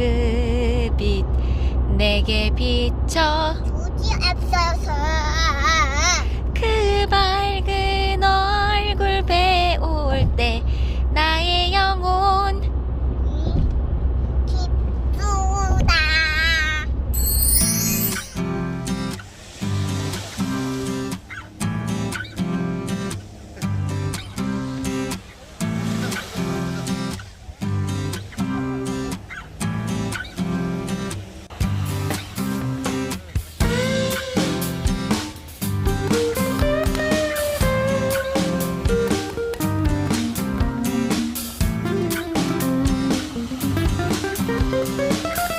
그 빛 내게 비춰. 조지 없어서 Thank you.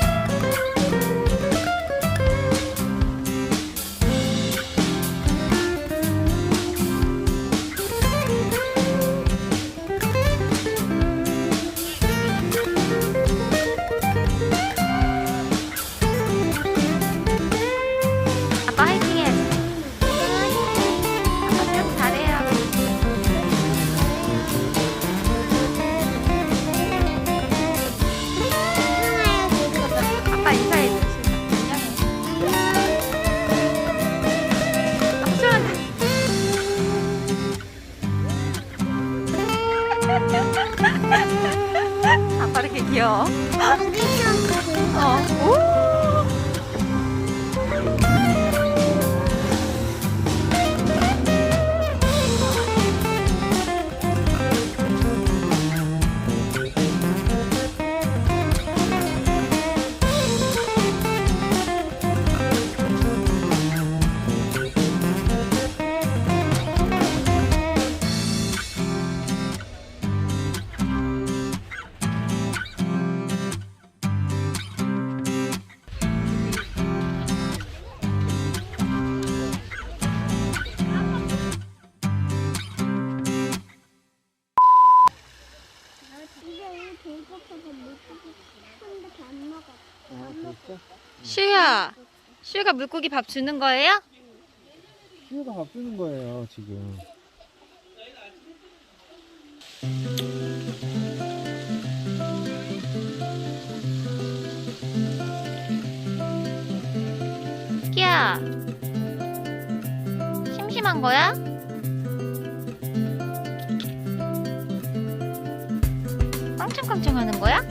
슈야, 슈가 물고기 밥 주는 거예요? 시우가 밥 주는 거예요 지금 끼야, 심심한 거야? 깡충깡충 하는 거야?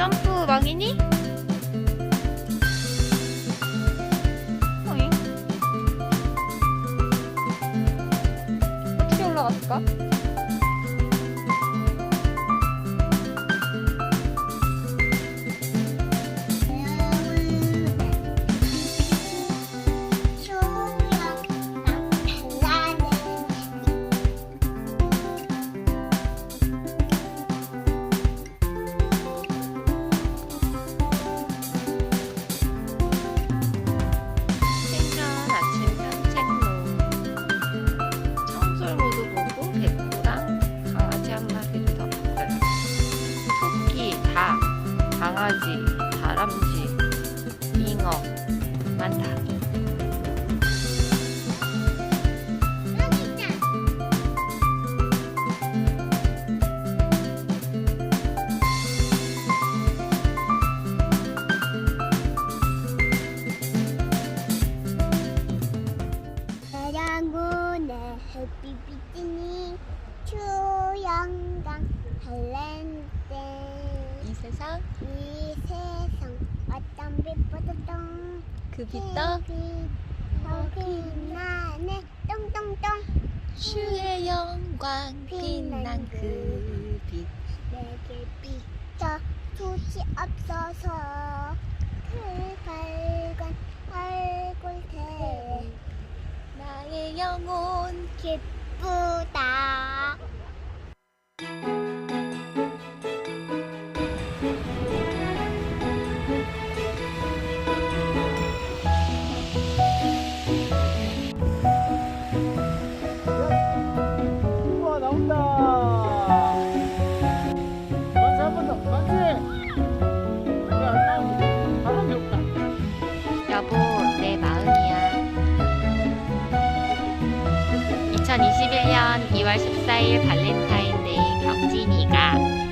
점프 왕이니? 강아지, 다람쥐, 잉어 많다 비치니 초영강 할랜드 이 세상? 이 세상 어떤 빛보다 똥. 그 빛도 빛나네 똥똥똥. 주의 영광 빛난 그 빛. 내게 비춰 두지 없어서 그 밝은 얼굴 대 나의 영혼 기쁘 2021년 2월 14일 발렌타인데이 경진이가